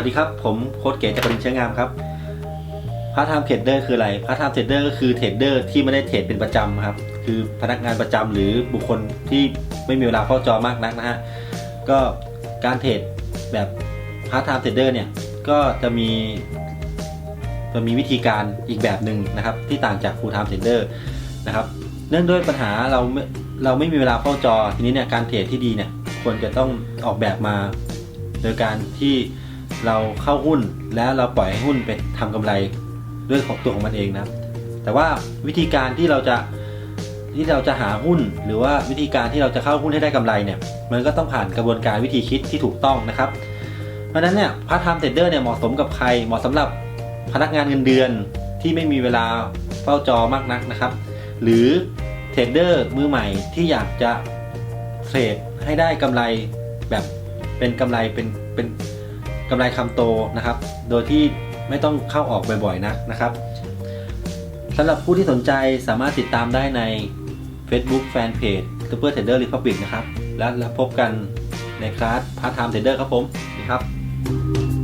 วัสดีครับ ผมโค้ดเก๋จากกรินเชื้องามครับพาร์ทไทม์เทรดเดอร์คืออะไรพาร์ทไทม์เทรดเดอร์ก็คือเทรดเดอร์ที่ไม่ได้เทรดเป็นประจำครับ คือพนักงานประจำหรือบุคคลที่ไม่มีเวลาเข้าจอมากนักนะฮะ ก็การเทรดแบบพาร์ทไทม์เทรดเดอร์เนี่ย ก็จะมีจะมีวิธีการอีกแบบหนึ่งนะครับ ที่ต่างจาก full time trader นะครับ เนื่องด้วยปัญหาเราไม่เราไม่มีเวลาเข้าจอทีนี้เนี่ยการเทรดที่ดีเนี่ยควรจะต้องออกแบบมา โดยการที่ เราเข้าหุ้นแล้วเราปล่อยให้หุ้นไปทำกำไรด้วยของตัวของมันเองนะแต่ว่าวิธีการที่เราจะที่เราจะหาหุ้น หรือว่าวิธีการที่เราจะเข้าหุ้นให้ได้กำไรเนี่ยมันก็ต้องผ่านกระบวนการวิธีคิดที่ถูกต้องนะครับ เพราะนั้นเนี่ยพาร์ทไทม์เทรดเดอร์เนี่ยเหมาะสมกับใครเหมาะสำหรับพนักงานเงินเดือนที่ไม่มีเวลาเฝ้าจอมากนักนะครับ หรือเทรดเดอร์มือใหม่ที่อยากจะเทรดให้ได้กำไรแบบเป็นกำไรเป็นเป็น กำไรคำโตนะครับ โดยที่ไม่ต้องเข้าออกบ่อยๆนะนะครับสำหรับผู้ที่สนใจสามารถติดตามได้ใน Facebook Fanpage Super Trader Republic นะครับ แล้วพบกันในคลาสพาร์ทไทม์เทรดเดอร์ครับผมสวัสดีครับ